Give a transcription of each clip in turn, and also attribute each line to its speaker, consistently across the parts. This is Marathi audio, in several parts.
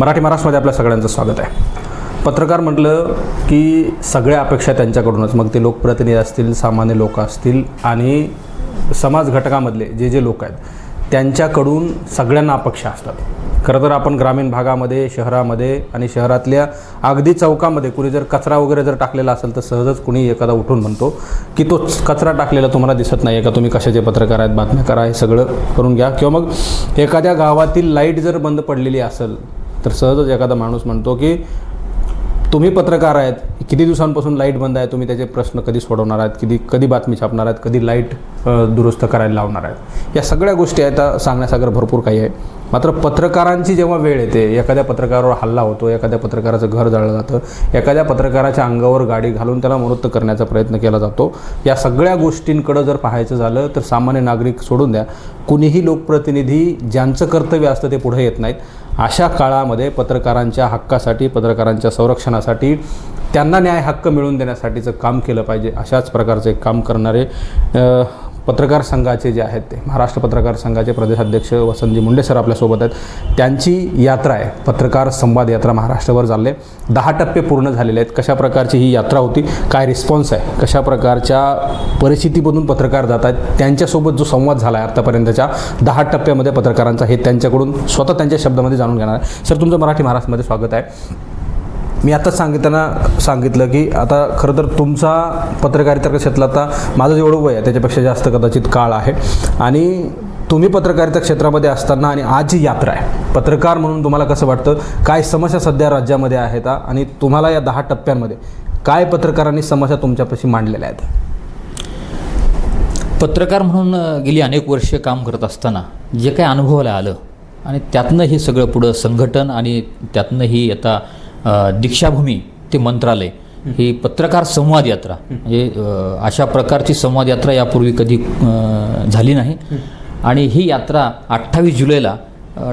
Speaker 1: मराठी महाराष्ट्रमध्ये आपल्या सगळ्यांचं स्वागत आहे. पत्रकार म्हटलं की सगळ्या अपेक्षा त्यांच्याकडूनच. मग ते लोकप्रतिनिधी असतील सामान्य लोक असतील आणि समाज घटकामधले जे जे लोक आहेत त्यांच्याकडून सगळ्यांना अपेक्षा असतात. खरं तर आपण ग्रामीण भागामध्ये शहरामध्ये आणि शहरातल्या अगदी चौकामध्ये कुणी जर कचरा वगैरे जर टाकलेला असेल तर सहजच कुणी एखादा उठून म्हणतो की तो कचरा टाकलेला तुम्हाला दिसत नाही आहे का? तुम्ही कशाचे पत्रकार आहेत? बातम्या करा हे सगळं करून घ्या. किंवा मग एखाद्या गावातील लाइट जर बंद पडलेली असेल तर सहजच एखादा माणूस म्हणतो की तुम्ही पत्रकार आहेत किती दिवसांपासून लाइट बंद आहे तुम्ही त्याचे प्रश्न कधी सोडवणार आहेत कधी कधी बातमी छापणार आहेत कधी लाइट दुरुस्त करायला लावणार आहेत? या सगळ्या गोष्टी आहेत सांगण्यासागर भरपूर काही आहे. मात्र पत्रकारांची जेव्हा वेळ येते एखाद्या पत्रकारावर हल्ला होतो एखाद्या पत्रकाराचं घर जाळलं जातं एखाद्या पत्रकाराच्या अंगावर गाडी घालून त्याला मृत करण्याचा प्रयत्न केला जातो या सगळ्या गोष्टींकडं जर पाहायचं झालं तर सामान्य नागरिक सोडून द्या. कुणीही लोकप्रतिनिधी ज्यांचं कर्तव्य असतं ते पुढे येत नाहीत. अशा काळामध्ये पत्रकारांच्या हक्कासाठी पत्रकारांच्या संरक्षणासाठी त्यांना न्याय हक्क मिळवून देण्यासाठीचं काम केलं पाहिजे. अशाच प्रकारचे काम करणारे पत्रकार संघाचे जे आहेत ते महाराष्ट्र पत्रकार संघाचे प्रदेशाध्यक्ष वसंतजी मुंडे सर आपल्यासोबत आहेत. त्यांची यात्रा आहे पत्रकार संवाद यात्रा महाराष्ट्रभर चालले दहा टप्पे पूर्ण झालेले आहेत. कशा प्रकारची ही यात्रा होती काय रिस्पॉन्स आहे कशा प्रकारच्या परिस्थितीमधून पत्रकार जात आहेत त्यांच्यासोबत जो संवाद झाला आहे आत्तापर्यंतच्या दहा टप्प्यामध्ये पत्रकारांचा हे त्यांच्याकडून स्वतः त्यांच्या शब्दामध्ये जाणून घेणार आहे. सर तुमचं मराठी महाराष्ट्रामध्ये स्वागत आहे. मी आताच सांगितताना सांगितलं की आता खरं तर तुमचा पत्रकारिता क्षेत्रात आता माझं जेवढं वय आहे त्याच्यापेक्षा जास्त कदाचित काळ आहे. आणि तुम्ही पत्रकारिता क्षेत्रामध्ये असताना आणि आज जी यात्रा आहे. पत्रकार म्हणून तुम्हाला कसं वाटतं? काय समस्या सध्या राज्यामध्ये आहेत? आणि तुम्हाला या दहा टप्प्यांमध्ये काय पत्रकारांनी समस्या तुमच्यापाशी मांडलेल्या आहेत?
Speaker 2: पत्रकार म्हणून गेली अनेक वर्षे काम करत असताना जे काही अनुभवाला आलं आणि त्यातनं हे सगळं पुढं संघटन आणि त्यातनं ही आता दीक्षाभूमी ते मंत्रालय ही पत्रकार संवाद यात्रा म्हणजे अशा प्रकारची संवाद यात्रा यापूर्वी कधी झाली नाही. आणि ही यात्रा अठ्ठावीस जुलैला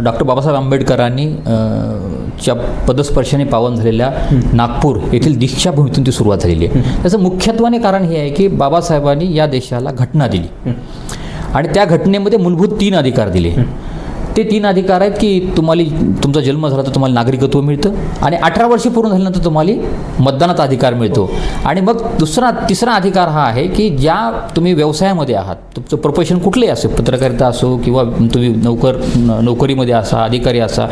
Speaker 2: डॉक्टर बाबासाहेब आंबेडकरांनी च्या पदस्पर्शाने पावन झालेल्या नागपूर येथील दीक्षाभूमीतून ती सुरुवात झालेली आहे. त्याचं मुख्यत्वाने कारण हे आहे की बाबासाहेबांनी या देशाला घटना दिली. आणि त्या घटनेमध्ये मूलभूत तीन अधिकार दिले. ते तीन अधिकार आहेत की तुम्हाला तुमचा जन्म झाला तर तुम्हाला नागरिकत्व मिळतं आणि अठरा वर्षे पूर्ण झाल्यानंतर तुम्हाला मतदानाचा अधिकार मिळतो. आणि मग दुसरा तिसरा अधिकार हा आहे की ज्या तुम्ही व्यवसायामध्ये आहात तुमचं प्रोफेशन कुठलंही असो पत्रकारिता असो किंवा तुम्ही नोकर नोकरीमध्ये असा अधिकारी असा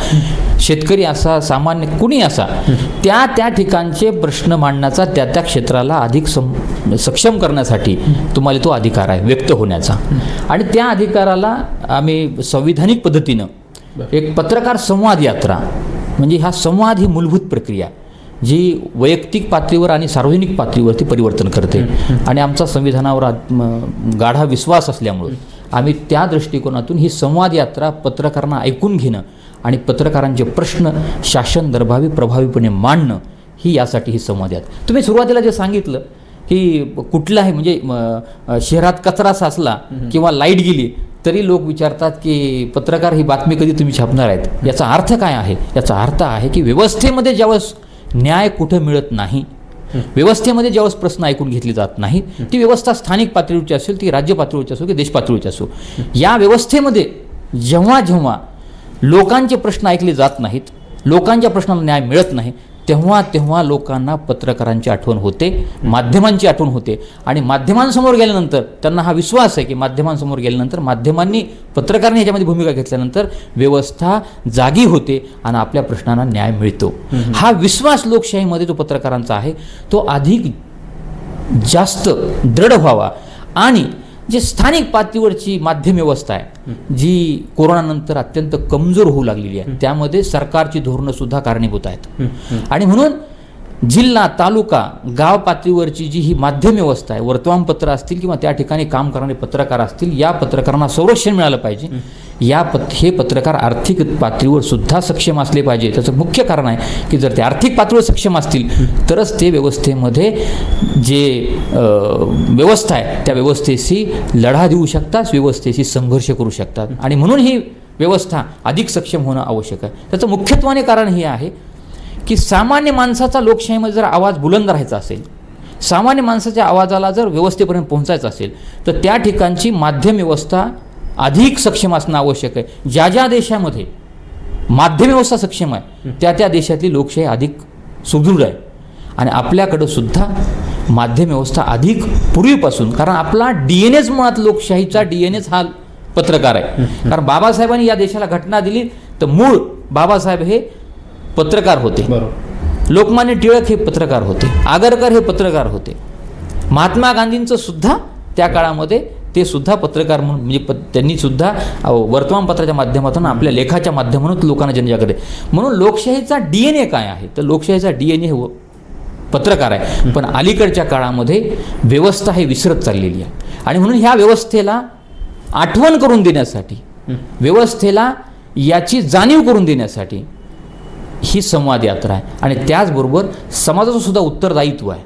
Speaker 2: शेतकरी असा सामान्य कुणी असा त्या त्या ठिकाणचे प्रश्न मांडण्याचा त्या त्या क्षेत्राला अधिक सम सक्षम करण्यासाठी तुम्हाला तो अधिकार आहे व्यक्त होण्याचा. आणि त्या अधिकाराला आम्ही संविधानिक पद्धतीनं एक पत्रकार संवाद यात्रा म्हणजे हा संवाद ही मूलभूत प्रक्रिया जी वैयक्तिक पातळीवर आणि सार्वजनिक पातळीवरती परिवर्तन करते. आणि आमचा संविधानावर आत्म- गाढा विश्वास असल्यामुळं आम्ही त्या दृष्टिकोनातून ही संवाद यात्रा पत्रकारांना ऐकून घेणं आणि पत्रकारांचे प्रश्न शासन दरभावी प्रभावीपणे मांडणं ही यासाठी ही संवाद यात्रा. तुम्ही सुरुवातीला जे सांगितलं की कुठलाही म्हणजे शहरात कचरा साचला किंवा लाइट गेली तरी लोक विचारतात की पत्रकार ही बातमी कधी तुम्ही छापणार आहेत? याचा अर्थ काय आहे? याचा अर्थ आहे की व्यवस्थेमध्ये ज्यावेळेस न्याय कुठं मिळत नाही व्यवस्थेमध्ये ज्यावेळेस प्रश्न ऐकून घेतले जात नाही ती व्यवस्था स्थानिक पातळीवरची असेल ती राज्य पातळीवरची असो की देश पातळीवरची असो या व्यवस्थेमध्ये जेव्हा जेव्हा लोकांचे प्रश्न ऐकले जात नाहीत लोकांच्या प्रश्नाला न्याय मिळत नाही तेव्हा तेव्हा लोकांना पत्रकारांची आठवण होते माध्यमांची आठवण होते. आणि माध्यमांसमोर गेल्यानंतर त्यांना हा विश्वास आहे की माध्यमांसमोर गेल्यानंतर माध्यमांनी पत्रकारांनी याच्यामध्ये भूमिका घेतल्यानंतर व्यवस्था जागी होते आणि आपल्या प्रश्नांना न्याय मिळतो. हा विश्वास लोकशाहीमध्ये जो पत्रकारांचा आहे तो अधिक जास्त दृढ व्हावा. आणि जे स्थानिक पातळीवरची माध्यम व्यवस्था आहे जी कोरोनानंतर अत्यंत कमजोर होऊ लागलेली आहे. त्यामध्ये सरकारची धोरणं सुद्धा कारणीभूत आहेत. आणि म्हणून जिल्हा तालुका गाव पातळीवरची जी ही माध्यम व्यवस्था आहे वर्तमानपत्र असतील किंवा त्या ठिकाणी काम करणारे पत्रकार असतील या पत्रकारांना संरक्षण मिळालं पाहिजे. या पत हे पत्रकार आर्थिक पातळीवर सुद्धा सक्षम असले पाहिजे. त्याचं मुख्य कारण आहे की जर ते आर्थिक पातळीवर सक्षम असतील तरच ते व्यवस्थेमध्ये जे व्यवस्था आहे त्या व्यवस्थेशी लढा देऊ शकतात व्यवस्थेशी संघर्ष करू शकतात. आणि म्हणून ही व्यवस्था अधिक सक्षम होणं आवश्यक आहे. त्याचं मुख्यत्वाने कारण हे आहे की सामान्य माणसाचा लोकशाहीमध्ये जर आवाज बुलंद राहायचा असेल सामान्य माणसाच्या आवाजाला जर व्यवस्थेपर्यंत पोहोचायचं असेल तर त्या ठिकाणची माध्यम व्यवस्था अधिक सक्षम असणं आवश्यक आहे. ज्या ज्या देशामध्ये माध्यम व्यवस्था सक्षम आहे त्या त्या देशातली लोकशाही अधिक सुदृढ आहे. आणि आपल्याकडं सुद्धा माध्यम व्यवस्था अधिक पूर्वीपासून कारण आपला डी एन एच मुळात लोकशाहीचा डी एन एच हा पत्रकार आहे. कारण बाबासाहेबांनी या देशाला घटना दिली तर मूळ बाबासाहेब हे पत्रकार होते. लोकमान्य टिळक हे पत्रकार होते. आगरकर हे पत्रकार होते. महात्मा गांधींचं सुद्धा त्या काळामध्ये ते सुद्धा पत्रकार म्हणून म्हणजे प त्यांनी सुद्धा वर्तमानपत्राच्या माध्यमातून आपल्या लेखाच्या माध्यमातून लोकांना जनजागृती म्हणून लोकशाहीचा डी एन ए काय आहे? तर लोकशाहीचा डी एन ए हे पत्रकार आहे. पण अलीकडच्या काळामध्ये व्यवस्था हे विसरत चाललेली आहे. आणि म्हणून ह्या व्यवस्थेला आठवण करून देण्यासाठी व्यवस्थेला याची जाणीव करून देण्यासाठी ही संवाद यात्रा आहे. आणि त्याचबरोबर समाजाचं सुद्धा उत्तरदायित्व आहे.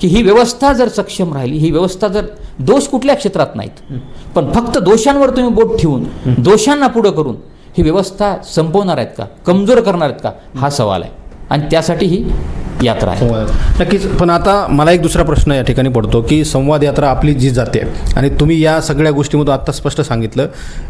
Speaker 2: की ही व्यवस्था जर सक्षम राहिली ही व्यवस्था जर दोष कुठल्या क्षेत्रात नाहीत. पण फक्त दोषांवर तुम्ही बोट ठेवून दोषांना पुढं करून ही व्यवस्था संपवणार आहेत का कमजोर करणार आहेत का हा सवाल आहे. आणि त्यासाठी ही यात्रा आहे.
Speaker 1: नक्कीच पण आता मला एक दुसरा प्रश्न या ठिकाणी पडतो की संवाद यात्रा आपली जी जाते आणि तुम्ही या सगळ्या गोष्टीमधून आत्ता स्पष्ट सांगितलं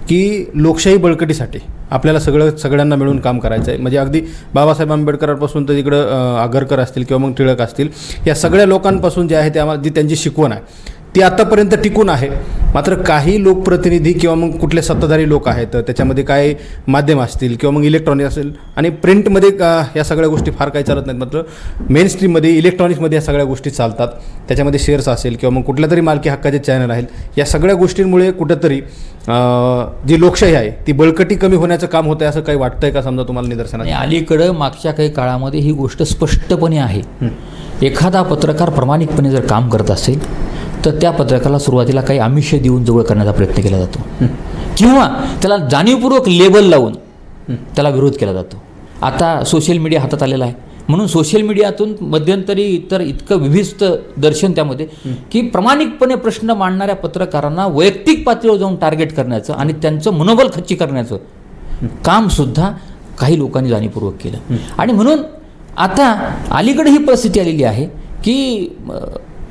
Speaker 1: की लोकशाही बळकटीसाठी आपल्याला सगळं सगळ्यांना मिळून काम करायचं आहे. म्हणजे अगदी बाबासाहेब आंबेडकरांपासून तर तिकडं आगरकर असतील किंवा मग टिळक असतील या सगळ्या लोकांपासून जे आहे ते आम्हाला जी त्यांची शिकवण आहे ती आत्तापर्यंत टिकून आहे. मात्र काही लोकप्रतिनिधी किंवा मग कुठले सत्ताधारी लोक आहेत त्याच्यामध्ये काय माध्यम असतील किंवा मग इलेक्ट्रॉनिक असेल आणि प्रिंटमध्ये का- या सगळ्या गोष्टी फार काही चालत नाहीत. मात्र मेन स्ट्रीममध्ये इलेक्ट्रॉनिक्समध्ये या सगळ्या गोष्टी चालतात. त्याच्यामध्ये शेअर्स असेल किंवा मग कुठल्या तरी मालकी हक्काचे चॅनल आहेत. या सगळ्या गोष्टींमुळे कुठंतरी जी लोकशाही आहे ती बळकटी कमी होण्याचं काम होतं आहे असं काही वाटतंय का समजा तुम्हाला निदर्शनात?
Speaker 2: अलीकडं मागच्या काही काळामध्ये ही गोष्ट स्पष्टपणे आहे. एखादा पत्रकार प्रामाणिकपणे जर काम करत असेल तर त्या पत्रकाला सुरुवातीला काही आमिष देऊन जवळ करण्याचा प्रयत्न केला जातो. किंवा त्याला जाणीवपूर्वक लेबल लावून त्याला विरोध केला जातो. आता सोशल मीडिया हातात आलेला आहे. म्हणून सोशल मीडियातून मध्यंतरी इतर इतकं विभिस्त दर्शन त्यामध्ये की प्रामाणिकपणे प्रश्न मांडणाऱ्या पत्रकारांना वैयक्तिक पातळीवर जाऊन टार्गेट करण्याचं आणि त्यांचं मनोबल खच्ची करण्याचं कामसुद्धा काही लोकांनी जाणीवपूर्वक केलं. आणि म्हणून आता अलीकडे ही परिस्थिती आलेली आहे की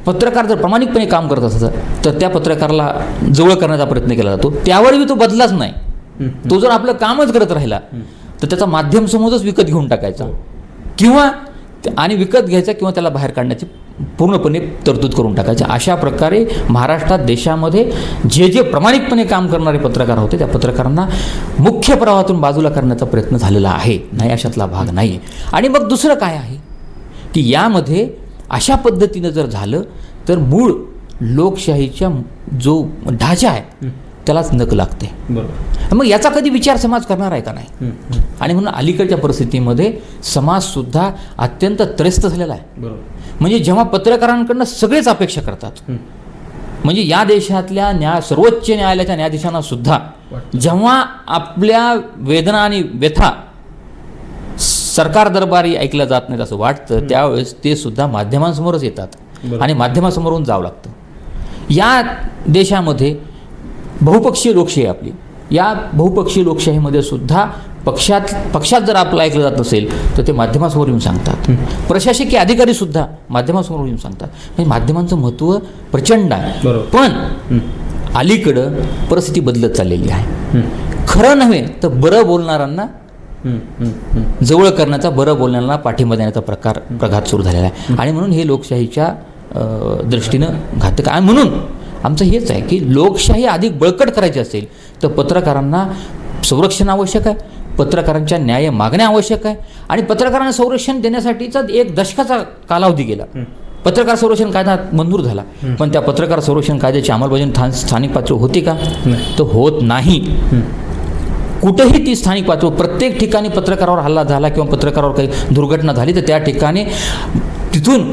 Speaker 2: पत्रकार जर प्रामाणिकपणे काम करत असतं तर त्या पत्रकाराला जवळ करण्याचा प्रयत्न केला जातो. त्यावरही तो बदलाच नाही. तो जर आपलं कामच करत राहिला तर त्याचा माध्यम समोरच विकत घेऊन टाकायचा. किंवा आणि विकत घ्यायचा किंवा त्याला बाहेर काढण्याची पूर्णपणे तरतूद करून टाकायची. अशा प्रकारे महाराष्ट्रात देशामध्ये जे जे प्रामाणिकपणे काम करणारे पत्रकार होते त्या पत्रकारांना मुख्य प्रवाहातून बाजूला करण्याचा प्रयत्न झालेला आहे. नाही अशातला भाग नाही. आहे आणि मग दुसरं काय आहे? की यामध्ये अशा पद्धतीनं जर झालं तर मूळ लोकशाहीच्या जो ढाचा आहे त्यालाच नक लागते. मग याचा कधी विचार समाज करणार आहे का नाही? आणि म्हणून अलीकडच्या परिस्थितीमध्ये समाजसुद्धा अत्यंत त्रस्त झालेला आहे.
Speaker 1: बरोबर.
Speaker 2: म्हणजे जेव्हा पत्रकारांकडनं सगळेच अपेक्षा करतात म्हणजे या देशातल्या न्याय सर्वोच्च न्यायालयाच्या न्यायाधीशांना सुद्धा जेव्हा आपल्या वेदना आणि व्यथा सरकार दरबारी ऐकल्या जात नाहीत असं वाटतं त्यावेळेस ते सुद्धा माध्यमांसमोरच येतात. आणि माध्यमासमोरून जावं लागतं. या देशामध्ये बहुपक्षीय लोकशाही आपली. या बहुपक्षीय लोकशाहीमध्ये सुद्धा पक्षात पक्षात जर आपलं ऐकलं जात नसेल तर ते माध्यमासमोर येऊन सांगतात. प्रशासकीय अधिकारी सुद्धा माध्यमासमोर येऊन सांगतात. म्हणजे माध्यमांचं महत्त्व प्रचंड आहे. पण अलीकडं परिस्थिती बदलत चाललेली आहे. खरं नव्हे तर बरं बोलणाऱ्यांना जवळ करण्याचा बरं बोलण्याला पाठिंबा देण्याचा प्रकार प्रघात सुरू झालेला आहे. आणि म्हणून हे लोकशाहीच्या दृष्टीनं घातक आहे. आणि म्हणून आमचं हेच आहे की लोकशाही अधिक बळकट करायची असेल तर पत्रकारांना संरक्षण आवश्यक आहे पत्रकारांच्या न्याय मागण्या आवश्यक आहे आणि पत्रकारांना संरक्षण देण्यासाठीचा एक दशकाचा कालावधी गेला. पत्रकार संरक्षण कायदा मंजूर झाला. पण त्या पत्रकार संरक्षण कायद्याची अंमलबजावणी स्थान स्थानिक पातळी होती का? तर होत नाही. कुठंही ती स्थानिक पातळी प्रत्येक ठिकाणी पत्रकारावर हल्ला झाला किंवा पत्रकारावर काही दुर्घटना झाली तर त्या ठिकाणी तिथून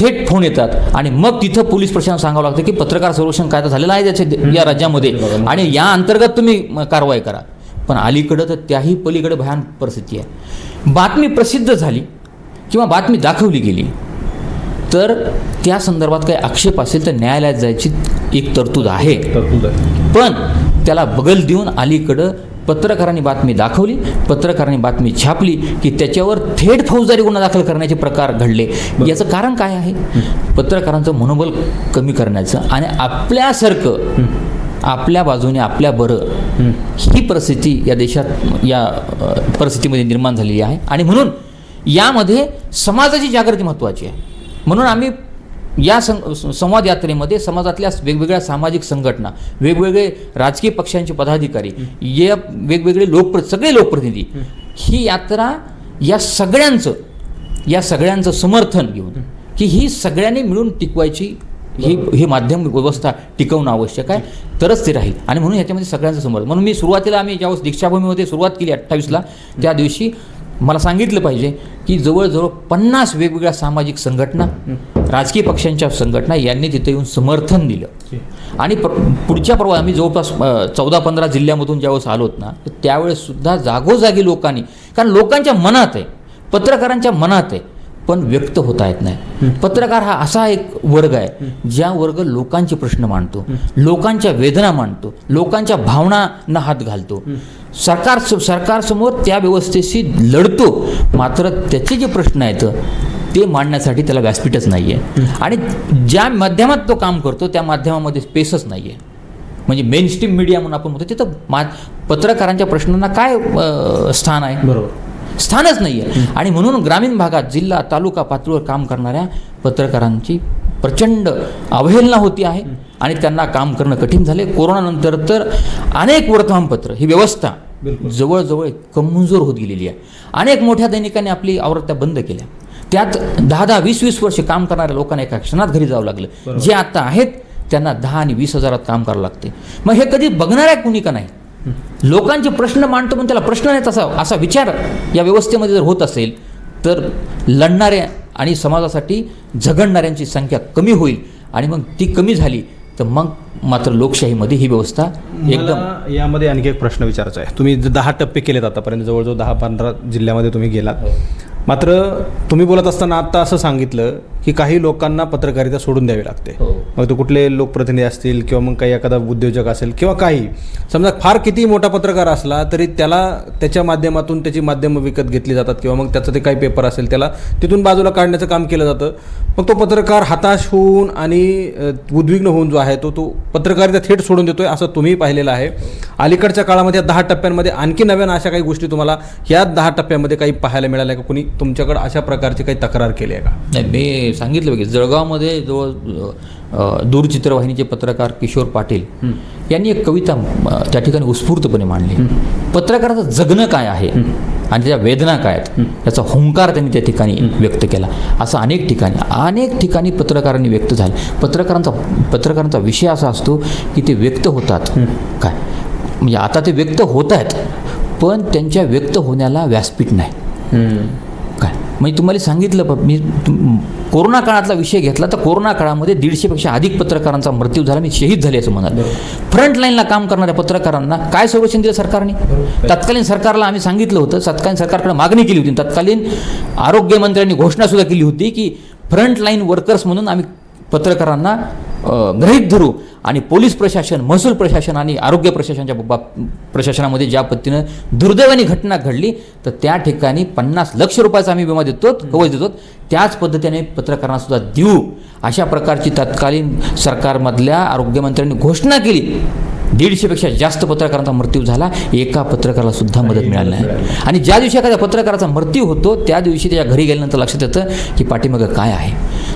Speaker 2: थेट फोन येतात. आणि मग तिथं पोलीस प्रशासन सांगावं लागतं की पत्रकार संरक्षण कायदा झालेला आहे त्याच्या या राज्यामध्ये. आणि या अंतर्गत तुम्ही म, कारवाई करा. पण अलीकडं तर त्याही पलीकडे भयान परिस्थिती आहे. बातमी प्रसिद्ध झाली किंवा बातमी दाखवली गेली तर त्या संदर्भात काही आक्षेप असेल तर न्यायालयात जायची एक तरतूद आहे.
Speaker 1: तरतूद आहे.
Speaker 2: पण त्याला बगल देऊन अलीकडं पत्रकारांनी बातमी दाखवली पत्रकारांनी बातमी छापली की त्याच्यावर थेट फौजदारी गुन्हा दाखल करण्याचे प्रकार घडले. याचं कारण काय आहे? पत्रकारांचं मनोबल कमी करण्याचं आणि आपल्यासारखं आपल्या बाजूने आपल्या बरं ही परिस्थिती या देशात या परिस्थितीमध्ये निर्माण झालेली आहे. आणि म्हणून यामध्ये समाजाची जागृती महत्त्वाची आहे. म्हणून आम्ही या सं संवाद यात्रेमध्ये समाजातल्या वेगवेगळ्या सामाजिक संघटना वेगवेगळे राजकीय पक्षांचे पदाधिकारी या वेगवेगळे लोकप्र सगळे लोकप्रतिनिधी ही यात्रा या सगळ्यांचं या सगळ्यांचं समर्थन घेऊन की ही सगळ्यांनी मिळून टिकवायची ही ही माध्यम व्यवस्था टिकवणं आवश्यक आहे. तरच ते राहील. आणि म्हणून ह्याच्यामध्ये सगळ्यांचं समर्थन. म्हणून मी सुरुवातीला आम्ही ज्यावेळेस दीक्षाभूमीमध्ये सुरुवात केली अठ्ठावीसला त्या दिवशी मला सांगितलं पाहिजे की जवळजवळ पन्नास वेगवेगळ्या सामाजिक संघटना राजकीय पक्षांच्या संघटना यांनी तिथे येऊन समर्थन दिलं. आणि प पुढच्या प्रवास आम्ही जवळपास चौदा पंधरा जिल्ह्यामधून ज्यावेळेस आलोत ना तर त्यावेळेस सुद्धा जागोजागी लोकांनी कारण लोकांच्या मनात आहे पत्रकारांच्या मनात आहे पण व्यक्त होता येत नाही. पत्रकार हा असा एक वर्ग आहे ज्या वर्ग लोकांचे प्रश्न मांडतो लोकांच्या वेदना मांडतो लोकांच्या भावनांना हात घालतो. सरकार सरकारसमोर त्या व्यवस्थेशी लढतो मात्र त्याचे जे प्रश्न आहेत ते मांडण्यासाठी त्याला व्यासपीठच नाही आहे आणि ज्या माध्यमात तो काम करतो त्या माध्यमामध्ये स्पेसच नाही आहे म्हणजे मेन स्ट्रीम मीडिया म्हणून आपण म्हणतो तिथं मा पत्रकारांच्या प्रश्नांना काय स्थान आहे?
Speaker 1: बरोबर.
Speaker 2: स्थानच नाही आहे आणि म्हणून ग्रामीण भागात जिल्हा तालुका पातळीवर काम करणाऱ्या पत्रकारांची प्रचंड अवहेलना होती आहे आणि त्यांना काम करणं कठीण झाले. कोरोनानंतर तर अनेक वर्तमानपत्र ही व्यवस्था जवळजवळ कमजोर होत गेलेली आहे. अनेक मोठ्या दैनिकांनी आपली आवृत्त्या बंद केल्या. त्यात दहा दहा वीस वीस वर्ष काम करणाऱ्या लोकांना एका क्षणात घरी जावं लागलं. जे आता आहेत त्यांना दहा आणि वीस हजारात काम करावं लागते. मग हे कधी बघणाऱ्या कुणी का नाही? लोकांचे प्रश्न मांडतो पण त्याला प्रश्न नाही तसा असा विचार या व्यवस्थेमध्ये जर होत असेल तर लढणाऱ्या आणि समाजासाठी झगडणाऱ्यांची संख्या कमी होईल आणि मग ती कमी झाली तर मग मात्र लोकशाहीमध्ये ही व्यवस्था एकदम
Speaker 1: यामध्ये आणखी एक प्रश्न विचारायचा आहे. तुम्ही जे दहा टप्पे केलेत आतापर्यंत जवळजवळ दहा पंधरा जिल्ह्यामध्ये तुम्ही गेलात. मात्र तुम्ही बोलत असताना आता असं सांगितलं की काही लोकांना पत्रकारिता सोडून द्यावी लागते.
Speaker 2: हो.
Speaker 1: मग ते कुठले लोकप्रतिनिधी असतील किंवा मग काही एखादा उद्योजक असेल किंवा काही. समजा फार किती मोठा पत्रकार असला तरी त्याला त्याच्या माध्यमातून त्याची माध्यमं विकत घेतली जातात किंवा मग त्याचं ते काही पेपर असेल त्याला तिथून बाजूला काढण्याचं काम केलं जातं. मग तो पत्रकार हताश होऊन आणि उद्विग्न होऊन जो आहे तो तो पत्रकारिता थेट सोडून देतोय असं तुम्ही पाहिलेलं आहे. अलीकडच्या काळामध्ये या दहा टप्प्यांमध्ये आणखी नव्यानं अशा काही गोष्टी तुम्हाला ह्या दहा टप्प्यामध्ये काही पाहायला मिळाल्या का? कुणी तुमच्याकडे अशा प्रकारची काही तक्रार केली आहे का?
Speaker 2: नाही मी सांगितलं की जळगावमध्ये जवळ अ, दूरचित्रवाहिनीचे पत्रकार किशोर पाटील यांनी एक कविता त्या ठिकाणी उत्स्फूर्तपणे मांडली. पत्रकाराचं जगणं काय आहे आणि त्याच्या वेदना काय आहेत याचा हुंकार त्यांनी त्या ठिकाणी व्यक्त केला. असं अनेक ठिकाणी अनेक ठिकाणी पत्रकारांनी व्यक्त झाले. पत्रकारांचा पत्रकारांचा विषय असा असतो की ते व्यक्त होतात. काय? म्हणजे आता ते व्यक्त होत आहेत पण त्यांच्या व्यक्त होण्याला व्यासपीठ नाही. काय? म्हणजे तुम्हाला सांगितलं मी तुम- कोरोना काळातला विषय घेतला तर कोरोना काळामध्ये दीडशेपेक्षा अधिक पत्रकारांचा मृत्यू झाला मी शहीद झाले असं म्हणाल. फ्रंट लाईनला काम करणाऱ्या पत्रकारांना काय संरक्षण दिलं सरकारने? तत्कालीन सरकारला आम्ही सांगितलं होतं तत्कालीन सरकारकडे मागणी केली होती तत्कालीन आरोग्यमंत्र्यांनी घोषणासुद्धा केली होती की फ्रंट लाईन वर्कर्स म्हणून आम्ही पत्रकारांना गृहीत धरू आणि पोलीस प्रशासन महसूल प्रशासन आणि आरोग्य प्रशासनाच्या बाब प्रशासनामध्ये ज्या पद्धतीनं दुर्दैवानी घटना घडली तर त्या ठिकाणी पन्नास लक्ष रुपयाचा आम्ही विमा देतो कवच देतो. त्याच पद्धतीने पत्रकारांना सुद्धा देऊ. अशा प्रकारची तत्कालीन सरकारमधल्या आरोग्यमंत्र्यांनी घोषणा केली. दीडशेपेक्षा जास्त पत्रकारांचा मृत्यू झाला. एका पत्रकाराला सुद्धा मदत मिळाली नाही. आणि ज्या दिवशी एखाद्या पत्रकाराचा मृत्यू होतो त्या दिवशी त्याच्या घरी गेल्यानंतर लक्षात येतं की पाठीमागं काय आहे.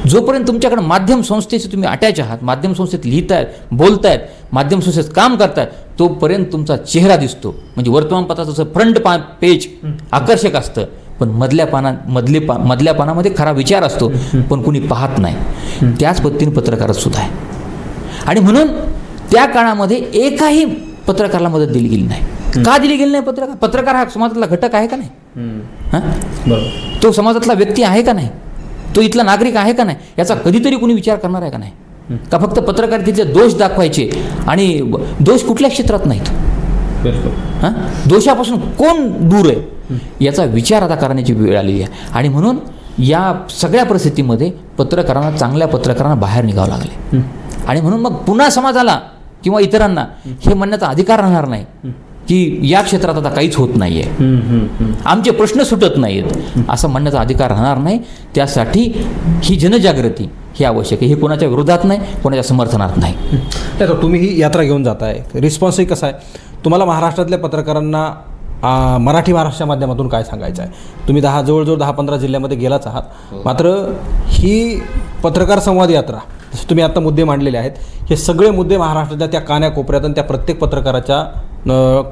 Speaker 2: जोपर्यंत तुमच्याकडे माध्यम संस्थेशी तुम्ही अटॅच आहात माध्यम संस्थेत लिहितायत बोलतायत माध्यम संस्थेत काम करतायत तोपर्यंत तुमचा चेहरा दिसतो. म्हणजे वर्तमानपत्राचं जसं फ्रंट पा पेज आकर्षक असतं पण मधल्या पाना मधले पा मधल्या पानामध्ये खरा विचार असतो पण कुणी पाहत नाही. त्याच पद्धतीने पत्रकारात सुद्धा आहे. आणि म्हणून त्या काळामध्ये एकाही पत्रकाराला मदत दिली गेली नाही. का दिली गेली नाही पत्रकार? पत्रकार हा समाजातला घटक आहे का नाही? हां? तो समाजातला व्यक्ती आहे का नाही? तो इथला नागरिक आहे का नाही? याचा कधीतरी कोणी विचार करणार आहे का नाही? का फक्त पत्रकारितेचे दोष दाखवायचे? आणि दोष कुठल्या क्षेत्रात नाहीत? हां? दोषापासून कोण दूर आहे? याचा विचार आता करण्याची वेळ आलेली आहे. आणि म्हणून या सगळ्या परिस्थितीमध्ये पत्रकारांना चांगल्या पत्रकारांना बाहेर निघावं लागले. आणि म्हणून मग पुन्हा समाजाला किंवा इतरांना हे म्हणण्याचा अधिकार राहणार नाही की या क्षेत्रात आता काहीच होत नाही आहे आमचे प्रश्न सुटत नाहीत असं म्हणण्याचा अधिकार राहणार नाही. त्यासाठी ही जनजागृती ही आवश्यक आहे. हे कोणाच्या विरोधात नाही कोणाच्या समर्थनात नाही.
Speaker 1: तर तुम्ही ही यात्रा घेऊन जाताय. रिस्पॉन्सही कसा आहे? तुम्हाला महाराष्ट्रातल्या पत्रकारांना मराठी महाराष्ट्राच्या माध्यमातून काय सांगायचं आहे? तुम्ही दहा जवळजवळ दहा पंधरा जिल्ह्यामध्ये गेलाच आहात. मात्र ही पत्रकार संवाद यात्रा जसे तुम्ही आता मुद्दे मांडलेले आहेत हे सगळे मुद्दे महाराष्ट्राच्या त्या कान्या कोपऱ्यात आणि त्या प्रत्येक पत्रकाराच्या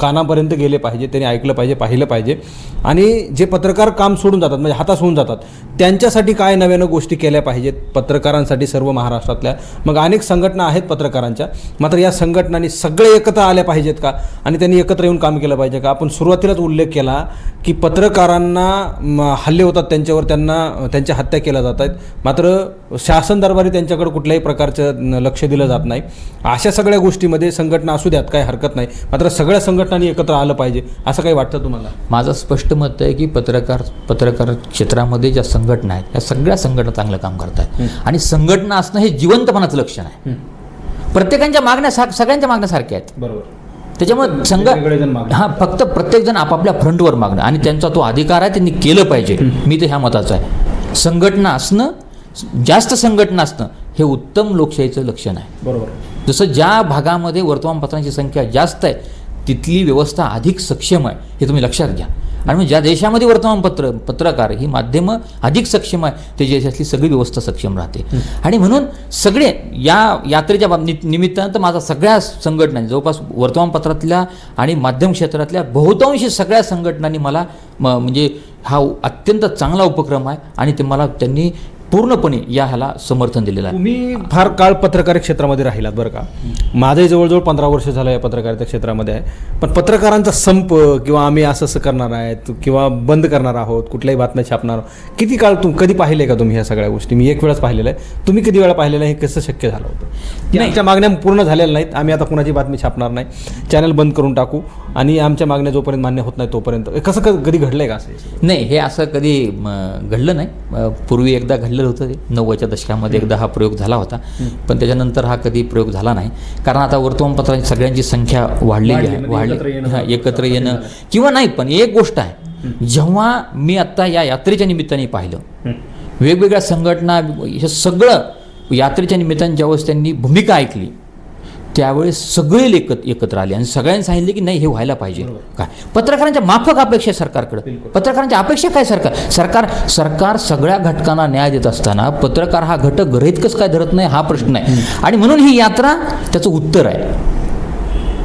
Speaker 1: कानापर्यंत गेले पाहिजे त्यांनी ऐकलं पाहिजे पाहिलं पाहिजे. आणि जे पत्रकार काम सोडून जातात म्हणजे हातात होऊन जातात त्यांच्यासाठी काय नव्यानं गोष्टी केल्या पाहिजेत? पत्रकारांसाठी सर्व महाराष्ट्रातल्या. मग अनेक संघटना आहेत पत्रकारांच्या. मात्र या संघटनांनी सगळे एकत्र आल्या पाहिजेत का? आणि त्यांनी एकत्र येऊन काम केलं पाहिजे का? आपण सुरुवातीलाच उल्लेख केला की पत्रकारांना हल्ले होतात त्यांच्यावर त्यांना त्यांच्या हत्या केल्या जात आहेत. मात्र शासन दरबारी त्यांच्याकडे कुठल्याही प्रकारचं लक्ष दिलं जात नाही. अशा सगळ्या गोष्टीमध्ये संघटना असू द्यात काही हरकत नाही. मात्र सगळ्या संघटनांनी एकत्र आलं पाहिजे असं काही वाटतं तुम्हाला?
Speaker 2: माझं स्पष्ट मत आहे की पत्रकार पत्रकार क्षेत्रामध्ये ज्या संघटना आहेत या सगळ्या संघटना चांगलं काम करत आहेत आणि संघटना असणं हे जिवंतपणाचं लक्षण आहे. प्रत्येकांच्या मागण्या सा सगळ्यांच्या मागण्या सारख्या आहेत.
Speaker 1: बरोबर.
Speaker 2: त्याच्यामुळे संघ. हा फक्त प्रत्येकजण आपापल्या फ्रंटवर मागणं. आणि त्यांचा तो अधिकार आहे त्यांनी केलं पाहिजे. मी तर ह्या मताचा आहे. संघटना असणं जास्त संघटना असणं हे उत्तम लोकशाहीचं लक्षण आहे.
Speaker 1: बरोबर.
Speaker 2: जसं ज्या भागामध्ये वर्तमानपत्रांची संख्या जास्त आहे तिथली व्यवस्था अधिक सक्षम आहे हे तुम्ही लक्षात घ्या. आणि मग ज्या देशामध्ये वर्तमानपत्र पत्रकार ही माध्यमं अधिक सक्षम आहे ते देशातली सगळी व्यवस्था सक्षम राहते. आणि म्हणून सगळे या यात्रेच्या बाब- निमित्तानं तर माझा सगळ्या संघटनांनी जवळपास वर्तमानपत्रातल्या आणि माध्यम क्षेत्रातल्या बहुतांशी सगळ्या संघटनांनी मला म- म्हणजे हा अत्यंत चांगला उपक्रम आहे आणि ते मला त्यांनी पूर्णपणे या ह्याला समर्थन दिलेलं आहे.
Speaker 1: तुम्ही फार काळ पत्रकार क्षेत्रामध्ये राहिलात बरं का? माझंही जवळजवळ पंधरा वर्ष झालं या पत्रकारिता क्षेत्रामध्ये आहे. पण पत्रकारांचा संप किंवा आम्ही असं असं करणार आहेत किंवा बंद करणार आहोत कुठल्याही बातम्या छापणार आहोत किती काळ तुम कधी पाहिले का तुम्ही ह्या सगळ्या गोष्टी? मी एक वेळाच पाहिलेलं आहे. तुम्ही किती वेळा पाहिलेलं आहे हे कसं शक्य झालं होतं? की. आमच्या मागण्या पूर्ण झालेल्या नाहीत. आम्ही आता कुणाची बातमी छापणार नाही. चॅनल बंद करून टाकू आणि आमच्या मागण्या जोपर्यंत मान्य होत नाही तोपर्यंत. कसं कधी घडलंय का असं?
Speaker 2: नाही हे असं कधी म, घडलं नाही. म, पूर्वी एकदा घडलेलं होतं ते. नव्वदच्या दशकामध्ये एकदा हा प्रयोग झाला होता. पण त्याच्यानंतर हा कधी प्रयोग झाला नाही. कारण आता वर्तमानपत्रांची सगळ्यांची संख्या वाढलेली
Speaker 1: वाढली,
Speaker 2: आहे
Speaker 1: म्हणजे
Speaker 2: वाढली हा, एकत्र येणं. किंवा नाही पण एक गोष्ट आहे. जेव्हा मी आत्ता या यात्रेच्या निमित्ताने पाहिलं वेगवेगळ्या संघटना हे सगळं यात्रेच्या निमित्ताने ज्यावेळेस त्यांनी भूमिका ऐकली त्यावेळेस सगळे एकत्र एकत्र आले आणि सगळ्यांनी सांगितले की नाही हे व्हायला पाहिजे. काय? पत्रकारांच्या माफक अपेक्षा सरकारकडे. पत्रकारांच्या अपेक्षा काय सरकार? सरकार सरकार सगळ्या घटकांना न्याय देत असताना पत्रकार हा घटक गृहीत कसं काय धरत नाही हा प्रश्न आहे. आणि म्हणून ही यात्रा त्याचं उत्तर आहे.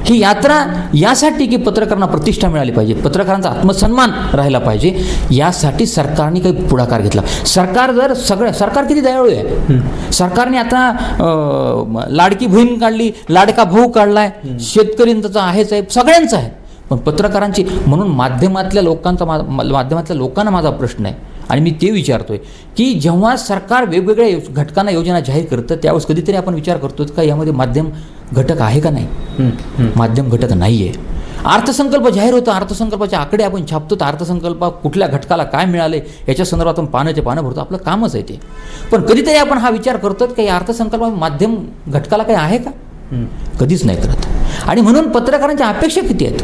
Speaker 2: ही यात्रा यासाठी की पत्रकारांना प्रतिष्ठा मिळाली पाहिजे पत्रकारांचा आत्मसन्मान राहिला पाहिजे यासाठी सरकारने काही पुढाकार घेतला. सरकार जर सगळं सरकार किती दयाळू आहे? सरकारने आता लाडकी बहीण काढली लाडका भाऊ काढलाय शेतकऱ्यांचं आहेच आहे सगळ्यांचं आहे. पण पत्रकारांची म्हणून माध्यमातल्या लोकांचा मा- माध्यमातल्या लोकांना माझा प्रश्न आहे आणि मी ते विचारतोय की जेव्हा सरकार वेगवेगळ्या घटकांना योजना जाहीर करतं त्यावेळेस कधीतरी आपण विचार करतो का यामध्ये माध्यम घटक आहे का नाही? माध्यम घटक नाही आहे अर्थसंकल्प जाहीर होतं अर्थसंकल्पाचे आकडे आपण छापतो तर अर्थसंकल्प कुठल्या घटकाला काय मिळाले याच्या संदर्भात आपण पाण्याचे पानं भरतो आपलं कामच आहे ते. पण कधीतरी आपण हा विचार करतो की या अर्थसंकल्पात माध्यम घटकाला काही आहे का? कधीच नाही करत. आणि म्हणून पत्रकारांच्या अपेक्षा किती आहेत?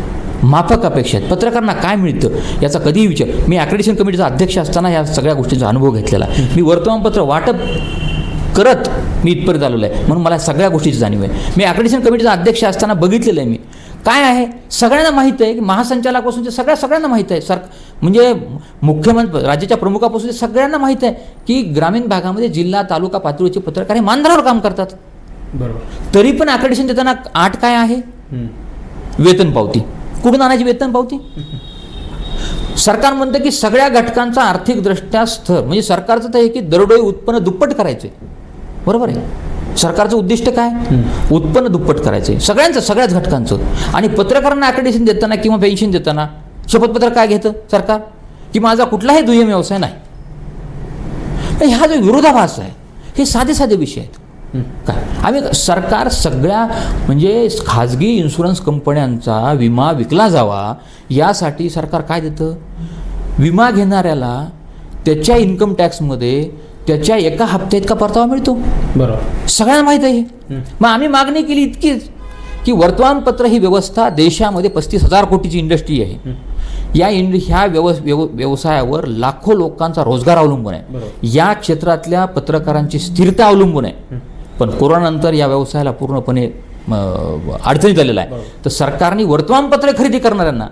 Speaker 2: माफक अपेक्षा आहेत. पत्रकारांना काय मिळतं याचा कधीही विचार. मी अक्रेडिशन कमिटीचा अध्यक्ष असताना या सगळ्या गोष्टींचा अनुभव घेतलेला. मी वर्तमानपत्र वाटप करत मी इथपर्यंत आलेलो आहे. म्हणून मला सगळ्या गोष्टीची जाणीव आहे. मी अक्रेडिशन कमिटीचा अध्यक्ष असताना बघितलेलं आहे मी. काय आहे? सगळ्यांना माहीत आहे. की महासंचालकापासून ते सगळ्या सगळ्यांना माहीत आहे. सर म्हणजे मुख्यमंत्री राज्याच्या प्रमुखापासून ते सगळ्यांना माहीत आहे की ग्रामीण भागामध्ये जिल्हा तालुका पातळीचे पत्रकार हे मानधनावर काम करतात.
Speaker 1: बरोबर.
Speaker 2: तरी पण अक्रेडिशन देताना आठ काय आहे? वेतन पावती. कुठून आणायची वेतन पावती? सरकार म्हणतं की सगळ्या घटकांचा आर्थिकदृष्ट्या स्तर म्हणजे सरकारचं तर आहे की दरडोई उत्पन्न दुप्पट करायचे. बरोबर आहे? सरकारचं उद्दिष्ट काय? उत्पन्न दुप्पट करायचे. सगळ्यांचं सगळ्याच घटकांचं. आणि पत्रकारांना अक्रेडिशन देताना किंवा पेन्शन देताना शपथपत्र काय घेतं सरकार? की माझा कुठलाही दुय्यम व्यवसाय नाही. ह्या जो विरोधाभास आहे हे साधे साधे विषय आहेत. आम्ही सरकार सगळ्या म्हणजे खाजगी इन्शुरन्स कंपन्यांचा विमा विकला जावा यासाठी सरकार काय देतं? विमा घेणाऱ्याला त्याच्या इन्कम टॅक्समध्ये त्याच्या एका हप्त्या इतका परतावा मिळतो.
Speaker 1: बरोबर.
Speaker 2: सगळ्यांना माहीत आहे. मग आम्ही मागणी केली इतकीच की वर्तमानपत्र ही व्यवस्था देशामध्ये पस्तीस हजार कोटीची इंडस्ट्री आहे. या इंड ह्या व्यव व्यव व्यवसायावर लाखो लोकांचा रोजगार अवलंबून आहे. या क्षेत्रातल्या पत्रकारांची स्थिरता अवलंबून आहे. पण कोरोनानंतर या व्यवसायाला पूर्णपणे अडचणीत आलेला आहे. तर सरकारने वर्तमानपत्रे खरेदी करणाऱ्यांना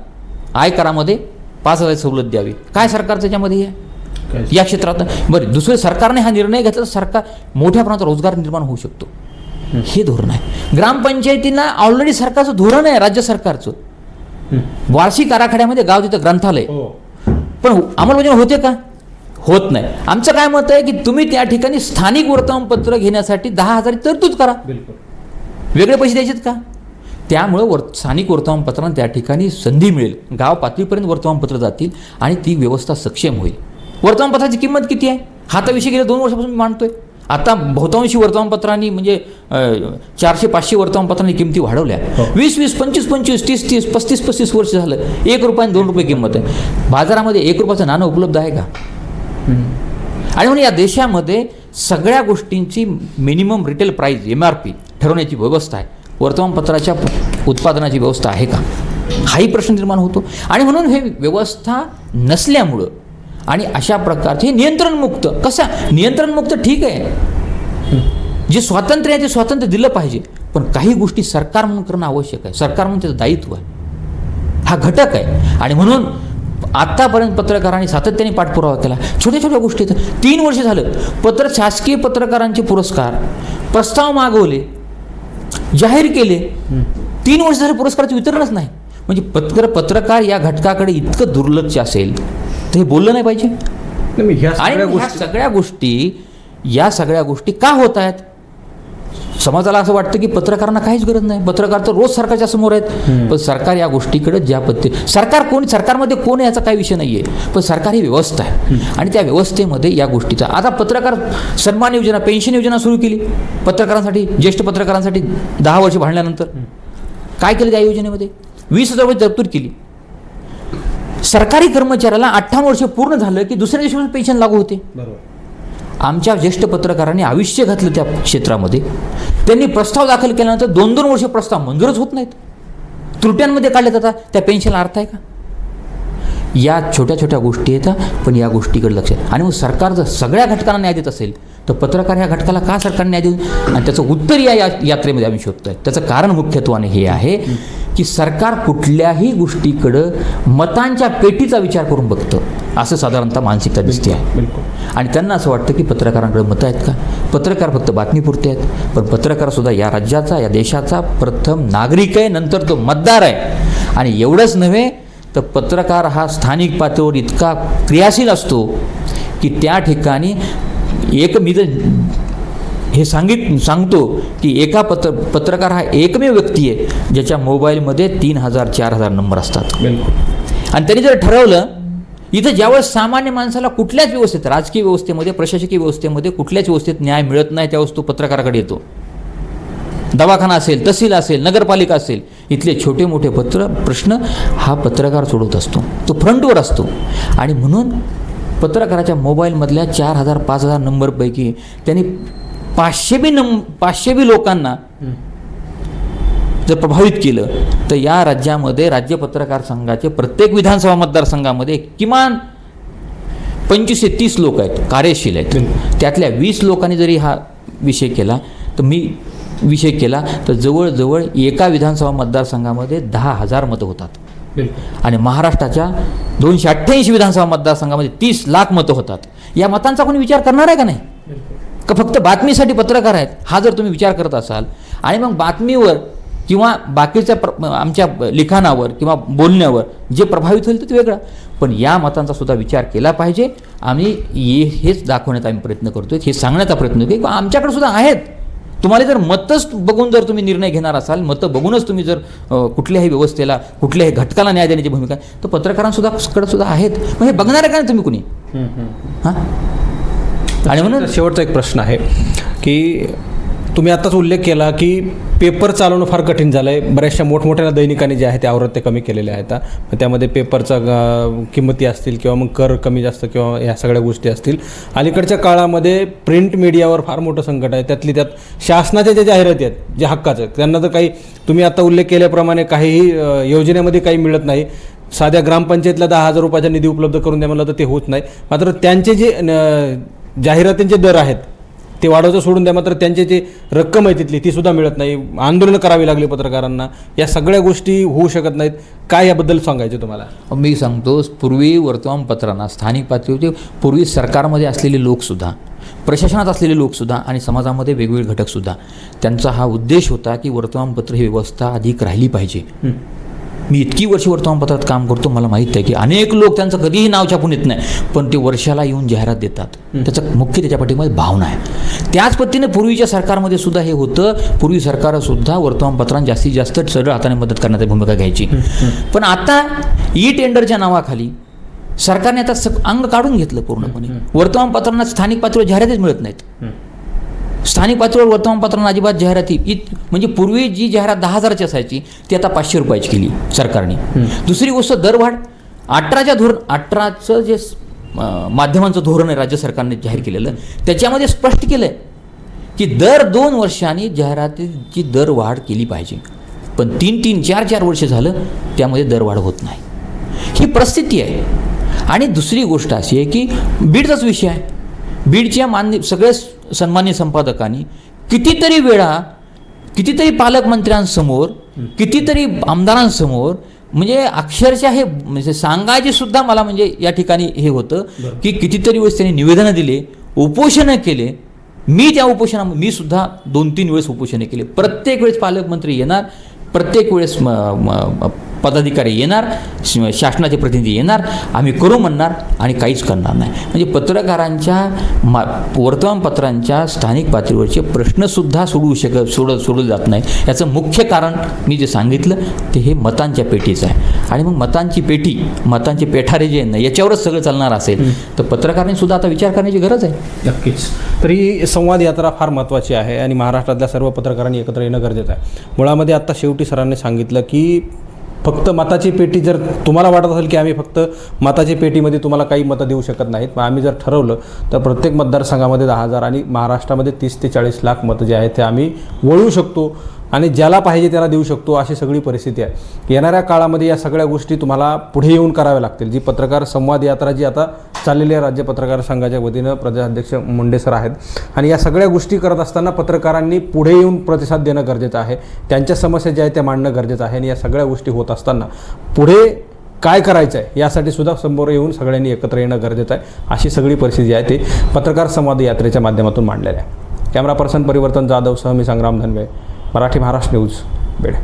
Speaker 2: आयकरामध्ये पाच हजार सवलत द्यावी. काय सरकारचं त्याच्यामध्ये आहे? या क्षेत्रात. बरं दुसरे सरकारने हा निर्णय घेतला तर सरकार मोठ्या प्रमाणात रोजगार निर्माण होऊ शकतो. हे. धोरण आहे. ग्रामपंचायतींना ऑलरेडी सरकारचं धोरण आहे राज्य सरकारचं. वार्षिक आराखड्यामध्ये गाव तिथं ग्रंथालय. पण अंमलबजावणी होते का? होत नाही. आमचं काय मत आहे की तुम्ही त्या ठिकाणी स्थानिक वर्तमानपत्र घेण्यासाठी दहा हजार तरतूद करा. वेगळे पैसे द्यायचेत का? त्यामुळं वर स्थानिक वर्तमानपत्रांना त्या ठिकाणी संधी मिळेल. गाव पातळीपर्यंत वर्तमानपत्र जातील आणि ती व्यवस्था सक्षम होईल. वर्तमानपत्राची किंमत किती आहे? हा तर विषय गेल्या दोन वर्षापासून मी मांडतोय. आता बहुतांशी वर्तमानपत्रांनी म्हणजे चारशे पाचशे वर्तमानपत्रांनी किमती वाढवल्या. वीस वीस पंचवीस पंचवीस तीस तीस पस्तीस पस्तीस वर्ष झालं. एक रुपयाने दोन रुपये किंमत आहे. बाजारामध्ये एक रुपयाचं नाणं उपलब्ध आहे का? आणि म्हणून या देशामध्ये सगळ्या गोष्टींची minimum retail price M R P ठरवण्याची व्यवस्था आहे. वर्तमानपत्राच्या उत्पादनाची व्यवस्था आहे का? हाही प्रश्न निर्माण होतो. आणि म्हणून हे व्यवस्था नसल्यामुळं आणि अशा प्रकारचे नियंत्रणमुक्त कसा? नियंत्रणमुक्त ठीक आहे. जे स्वातंत्र्य आहे ते स्वातंत्र्य दिलं पाहिजे. पण काही गोष्टी सरकार म्हणून करणं आवश्यक आहे. सरकार म्हणून त्याचं दायित्व आहे. हा घटक आहे. आणि म्हणून आत्तापर्यंत पत्रकारांनी सातत्याने पाठपुरावा केला. छोट्या छोट्या गोष्टी. तीन वर्ष झालं. पत्र शासकीय पत्रकारांचे पुरस्कार प्रस्ताव मागवले जाहीर केले. तीन वर्ष झाले पुरस्काराचे वितरणच नाही. म्हणजे पत्र पत्रकार या घटकाकडे इतकं दुर्लक्ष असेल तर हे बोललं नाही पाहिजे. आणि ह्या सगळ्या गोष्टी या सगळ्या गोष्टी का होत आहेत? समाजाला असं वाटतं की पत्रकारांना काहीच गरज नाही. पत्रकार तर रोज सरकारच्या समोर आहेत. पण सरकार या गोष्टीकडे ज्या पद्धती सरकार कोण सरकारमध्ये कोण आहे याचा काही विषय नाही आहे पण सरकार ही व्यवस्था आहे. आणि त्या व्यवस्थेमध्ये या गोष्टीचा आता पत्रकार सन्मान योजना पेन्शन योजना सुरू केली. पत्रकारांसाठी ज्येष्ठ पत्रकारांसाठी दहा वर्ष भांडल्यानंतर. काय केलं त्या योजनेमध्ये? वीस हजार रुपये तरतूद केली. सरकारी कर्मचाऱ्याला अठ्ठावन्न वर्ष पूर्ण झालं की दुसऱ्या दिवशी पेन्शन लागू होते.
Speaker 1: बरोबर.
Speaker 2: आमच्या ज्येष्ठ पत्रकारांनी आयुष्य घातलं त्या क्षेत्रामध्ये. त्यांनी प्रस्ताव दाखल केल्यानंतर दोन दोन वर्ष प्रस्ताव मंजूरच होत नाहीत. त्रुट्यांमध्ये काढले जातात. त्या पेन्शनला अर्थ आहे का? या छोट्या छोट्या गोष्टी येतात पण या गोष्टीकडे लक्ष आहे. आणि मग सरकार जर सगळ्या घटकांना न्याय देत असेल तर पत्रकार ह्या घटकाला का सरकार न्याय देऊ? आणि त्याचं उत्तर या या- यात्रेमध्ये आम्ही शोधतो आहे त्याचं कारण मुख्यत्वाने हे आहे की सरकार कुठल्याही गोष्टीकडं मतांच्या पेटीचा विचार करून बघतं. असं साधारणतः मानसिकता दिसते आहे.
Speaker 1: बिलकुल.
Speaker 2: आणि त्यांना असं वाटतं की पत्रकारांकडे मतं आहेत का? पत्रकार फक्त बातमीपुरते आहेत पण पत्रकारसुद्धा या राज्याचा या देशाचा प्रथम नागरिक आहे नंतर तो मतदार आहे. आणि एवढंच नव्हे तर पत्रकार हा स्थानिक पातळीवर इतका क्रियाशील असतो की त्या ठिकाणी एक मी तर हे सांगित सांगतो की एका पत्र पत्रकार हा एकमेव व्यक्ती आहे ज्याच्या मोबाईलमध्ये तीन हजार चार हजार नंबर असतात. आणि त्यांनी जर ठरवलं इथं ज्यावेळेस सामान्य माणसाला कुठल्याच व्यवस्थेत राजकीय व्यवस्थेमध्ये प्रशासकीय व्यवस्थेमध्ये कुठल्याच व्यवस्थेत न्याय मिळत नाही त्यावेळेस तो पत्रकाराकडे येतो. दवाखाना असेल तहसील असेल नगरपालिका असेल इथले छोटे मोठे पत्र प्रश्न हा पत्रकार सोडवत असतो. तो फ्रंटवर असतो. आणि म्हणून पत्रकाराच्या मोबाईलमधल्या चार हजार पाच हजार नंबरपैकी त्यांनी पाचशे बी नंब पाचशे बी लोकांना जर प्रभावित केलं तर या राज्यामध्ये राज्य पत्रकार संघाचे प्रत्येक विधानसभा मतदारसंघामध्ये किमान पंचवीस ते तीस लोक आहेत कार्यशील आहेत. त्यातल्या वीस लोकांनी जरी हा विषय केला तर मी विषय केला तर जवळजवळ एका विधानसभा मतदारसंघामध्ये दहा हजार मतं होतात. आणि महाराष्ट्राच्या दोनशे अठ्ठ्याऐंशी विधानसभा मतदारसंघामध्ये तीस लाख मतं होतात. या मतांचा कोणी विचार करणार आहे का नाही? का फक्त बातमीसाठी पत्रकार आहेत? हा जर तुम्ही विचार करत असाल आणि मग बातमीवर किंवा बाकीच्या प्र आमच्या लिखाणावर किंवा बोलण्यावर जे प्रभावित होईल ते वेगळं. पण या मतांचा सुद्धा विचार केला पाहिजे. आम्ही हे हेच दाखवण्याचा आम्ही प्रयत्न करतोय हे सांगण्याचा प्रयत्न करतोय. की आमच्याकडे सुद्धा आहेत. तुम्हाला जर मतच बघून जर तुम्ही निर्णय घेणार असाल मतं बघूनच तुम्ही जर कुठल्याही व्यवस्थेला कुठल्याही घटकाला न्याय देण्याची भूमिका तर पत्रकारांसुद्धा कडे सुद्धा आहेत. मग हे बघणार आहे का नाही तुम्ही कुणी? हां? आणि म्हणून
Speaker 1: शेवटचा एक प्रश्न आहे की तुम्ही आत्ताच उल्लेख केला की पेपर चालवणं फार कठीण झालं आहे बऱ्याचशा मोठमोठ्या दैनिकांनी जे आहे ते आवृत्त्या कमी केलेल्या आहेत मग त्यामध्ये पेपरचा किंमती असतील किंवा मग कर कमी जास्त किंवा ह्या सगळ्या गोष्टी असतील. अलीकडच्या काळामध्ये प्रिंट मीडियावर फार मोठं संकट आहे. त्यातली त्यात शासनाच्या ज्या जाहिराती आहेत जे हक्काचं आहेत त्यांना तर काही तुम्ही आता उल्लेख केल्याप्रमाणे काहीही योजनेमध्ये काही मिळत नाही. साध्या ग्रामपंचायतला दहा हजार रुपयाचा निधी उपलब्ध करून द्या म्हणलं तर ते होत नाही. मात्र त्यांचे जे जाहिरातींचे दर आहेत ते वाढवायचं सोडून द्या मात्र त्यांची जी रक्कम आहे तिथली ती सुद्धा मिळत नाही. आंदोलनं करावी लागली पत्रकारांना. या सगळ्या गोष्टी होऊ शकत नाहीत. काय याबद्दल सांगायचे तुम्हाला?
Speaker 2: मी सांगतो पूर्वी वर्तमानपत्रांना स्थानिक पातळीवरती पूर्वी सरकारमध्ये असलेले लोकसुद्धा प्रशासनात असलेले लोकसुद्धा आणि समाजामध्ये वेगवेगळे घटकसुद्धा त्यांचा हा उद्देश होता की वर्तमानपत्र ही व्यवस्था अधिक राहिली पाहिजे. मी इतकी वर्ष वर्तमानपत्रात काम करतो मला माहीत आहे की अनेक लोक त्यांचं कधीही नाव छापून येत नाही पण ते वर्षाला येऊन जाहिरात देतात. त्याचं मुख्य त्याच्या पाठीमध्ये भावना आहे. त्याच पद्धतीने पूर्वीच्या सरकारमध्ये सुद्धा हे होतं. पूर्वी सरकारसुद्धा वर्तमानपत्रांना जास्तीत जास्त सरळ हाताने मदत करण्याची भूमिका घ्यायची. पण आता ई टेंडरच्या नावाखाली सरकारने आता अंग काढून घेतलं पूर्णपणे. वर्तमानपत्रांना स्थानिक पातळीवर जाहिरातच मिळत नाहीत. स्थानिक पातळीवर वर्तमानपत्रांना अजिबात जाहिराती इत म्हणजे पूर्वी जी जाहिरात दहा हजाराची असायची ती आता पाचशे रुपयाची केली सरकारने. दुसरी गोष्ट दरवाढ अठराच्या धोरण अठराचं जे माध्यमांचं धोरण आहे राज्य सरकारने जाहीर केलेलं त्याच्यामध्ये स्पष्ट केलं आहे की दर दोन वर्षांनी जाहिरातीची दर वाढ केली पाहिजे. पण तीन तीन चार चार वर्ष झालं त्यामध्ये दरवाढ होत नाही. ही परिस्थिती आहे. आणि दुसरी गोष्ट अशी आहे की बीडचाच विषय आहे. बीडच्या मान्य सगळे स- सन्मान्य संपादकांनी कितीतरी वेळा कितीतरी पालकमंत्र्यांसमोर कितीतरी आमदारांसमोर म्हणजे अक्षरशः हे म्हणजे सांगायचे सुद्धा मला म्हणजे या ठिकाणी हे होतं की कितीतरी वेळेस त्यांनी निवेदनं दिले उपोषणं केले. मी त्या उपोषणा मी सुद्धा दोन तीन वेळेस उपोषणे केले. प्रत्येक वेळेस पालकमंत्री येणार. प्रत्येक वेळेस म- म- पदाधिकारी येणार शासनाचे प्रतिनिधी येणार आम्ही करू म्हणणार आणि काहीच करणार नाही. म्हणजे पत्रकारांच्या मा वर्तमानपत्रांच्या स्थानिक पातळीवरचे प्रश्नसुद्धा सोडवू शकत सोड सोडवले जात नाही. याचं मुख्य कारण मी जे सांगितलं ते हे मतांच्या पेटीचं आहे. आणि मग मतांची पेटी मतांचे पेठारे जे आहे ना याच्यावरच सगळं चालणार असेल तर पत्रकारांनी सुद्धा आता विचार करण्याची गरज आहे.
Speaker 1: नक्कीच. स्त्री संवाद यात्रा फार महत्त्वाची आहे आणि महाराष्ट्रातल्या सर्व पत्रकारांनी एकत्र येणं गरजेचं आहे. मुळामध्ये आत्ता शेवटी सरांनी सांगितलं की फक्त मताची पेटी जर तुम्हाला वाटत असेल की आम्ही फक्त मताची पेटीमध्ये तुम्हाला काही मतं देऊ शकत नाहीत मग आम्ही जर ठरवलं तर प्रत्येक मतदारसंघामध्ये दहा हजार आणि महाराष्ट्रामध्ये तीस ते चाळीस लाख मतं जे आहेत ते आम्ही वळवू शकतो. आणि ज्याला पाहिजे त्याला देऊ शकतो अशी सगळी परिस्थिती आहे. येणाऱ्या काळामध्ये या सगळ्या गोष्टी तुम्हाला पुढे येऊन कराव्या लागतील. जी पत्रकार संवाद यात्रा जी आता चाललेली आहे राज्य पत्रकार संघाच्या वतीनं प्रदेशाध्यक्ष मुंडे सर आहेत. आणि या सगळ्या गोष्टी करत असताना पत्रकारांनी पुढे येऊन प्रतिसाद देणं गरजेचं आहे. त्यांच्या समस्या ज्या आहेत त्या मांडणं गरजेचं आहे. आणि या सगळ्या गोष्टी होत असताना पुढे काय करायचं आहे यासाठी सुद्धा समोर येऊन सगळ्यांनी एकत्र येणं गरजेचं आहे. अशी सगळी परिस्थिती आहे ती पत्रकार संवाद यात्रेच्या माध्यमातून मांडलेली आहे. कॅमेरा पर्सन परिवर्तन जाधव सह मी संग्राम धनवे. Marathi Maharashtra news bed.